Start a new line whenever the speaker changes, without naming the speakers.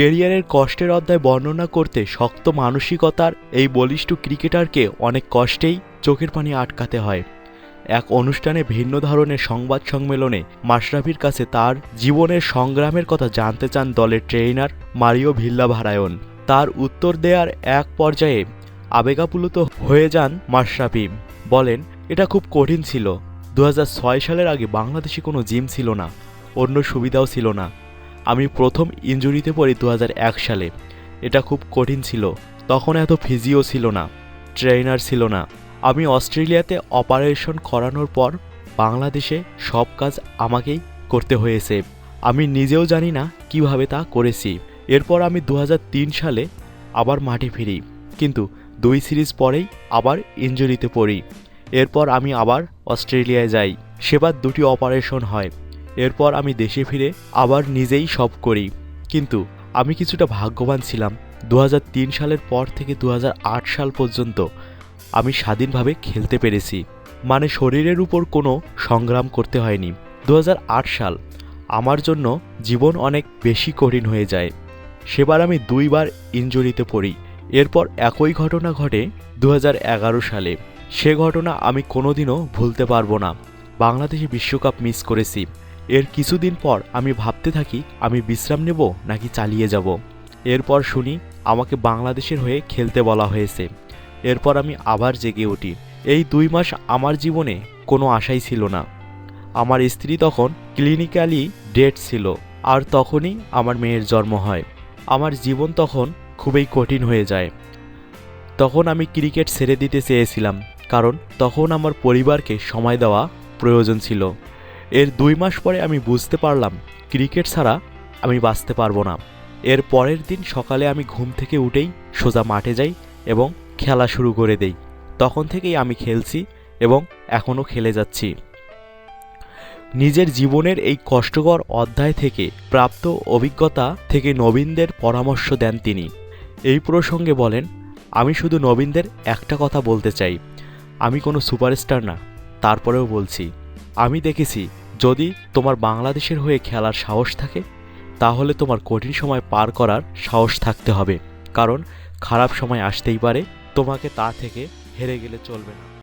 কেরিয়ারের কষ্টের অধ্যায় বর্ণনা করতে শক্ত মানসিকতার এই বলিষ্ঠ ক্রিকেটারকে অনেক কষ্টেই চোখের পানি আটকাতে হয়। এক অনুষ্ঠানে ভিন্ন ধরনের সংবাদ সম্মেলনে মাশরাফির কাছে তার জীবনের সংগ্রামের কথা জানতে চান দলের ট্রেইনার মারিও ভিল্লাভারায়ন। তার উত্তর দেওয়ার এক পর্যায়ে আবেগাপ্লুত হয়ে যান মাশরাফি। বলেন, এটা খুব কঠিন ছিল। দু হাজার ছয় সালের আগে বাংলাদেশে কোনো জিম ছিল না। অন্য সুবিধাও ছিল না। আমি প্রথম ইনজুরিতে পড়ি দু হাজার এক সালে। এটা খুব কঠিন ছিল। তখন এত ফিজিও ছিল না ট্রেনার ছিল না। আমি অস্ট্রেলিয়াতে অপারেশন করানোর পর বাংলাদেশে সব কাজ আমাকেই করতে হয়েছে। আমি নিজেও জানি না কীভাবে তা করেছি। এরপর আমি দু হাজার তিন সালে আবার মাঠে ফিরি। কিন্তু দুই সিরিজ পরেই আবার ইনজুরিতে পড়ি। এরপর আমি আবার অস্ট্রেলিয়ায় যাই। সেবার দুটি অপারেশন হয়। এরপর আমি দেশে ফিরে আবার নিজেই সব করি। কিন্তু আমি কিছুটা ভাগ্যবান ছিলাম। দু হাজার তিন সালের পর থেকে দু হাজার আট সাল পর্যন্ত আমি স্বাধীনভাবে খেলতে পেরেছি। মানে শরীরের উপর কোনো সংগ্রাম করতে হয়নি। দু হাজার আট সাল আমার জন্য জীবন অনেক বেশি কঠিন হয়ে যায়। সেবার আমি দুইবার ইঞ্জুরিতে পড়ি। এরপর একই ঘটনা ঘটে দু হাজার এগারো সালে। সে ঘটনা আমি কোনোদিনও ভুলতে পারব না। বাংলাদেশে বিশ্বকাপ মিস করেছি। এর কিছুদিন পর আমি ভাবতে থাকি, আমি বিশ্রাম নেব নাকি চালিয়ে যাব। এরপর শুনি, আমাকে বাংলাদেশের হয়ে খেলতে বলা হয়েছে। এরপর আমি আবার জেগে উঠি। এই দুই মাস আমার জীবনে কোনো আশাই ছিল না। আমার স্ত্রী তখন ক্লিনিক্যালি ডেট ছিল, আর তখনই আমার মেয়ের জন্ম হয়। আমার জীবন তখন খুবই কঠিন হয়ে যায়। তখন আমি ক্রিকেট ছেড়ে দিতে চেয়েছিলাম, কারণ তখন আমার পরিবারকে সময় দেওয়া প্রয়োজন ছিল। এর দুই মাস পরে আমি বুঝতে পারলাম, ক্রিকেট ছাড়া আমি বাঁচতে পারব না। এর পরের দিন সকালে আমি ঘুম থেকে উঠেই সোজা মাঠে যাই এবং খেলা শুরু করে দেই। তখন থেকেই আমি খেলছি এবং এখনও খেলে যাচ্ছি। নিজের জীবনের এই কষ্টকর অধ্যায় থেকে প্রাপ্ত অভিজ্ঞতা থেকে নবীনদের পরামর্শ দেন তিনি। এই প্রসঙ্গে বলেন, আমি শুধু নবীনদের একটা কথা বলতে চাই। আমি কোনো সুপারস্টার না। তারপরেও বলছি আমি দেখেছি, যদি তোমার বাংলাদেশের হয়ে খেলার সাহস থাকে, তাহলে তোমার কঠিন সময় পার করার সাহস থাকতে হবে। কারণ, খারাপ সময় আসতেই পারে, তোমাকে তা থেকে হেরে গেলে চলবে না।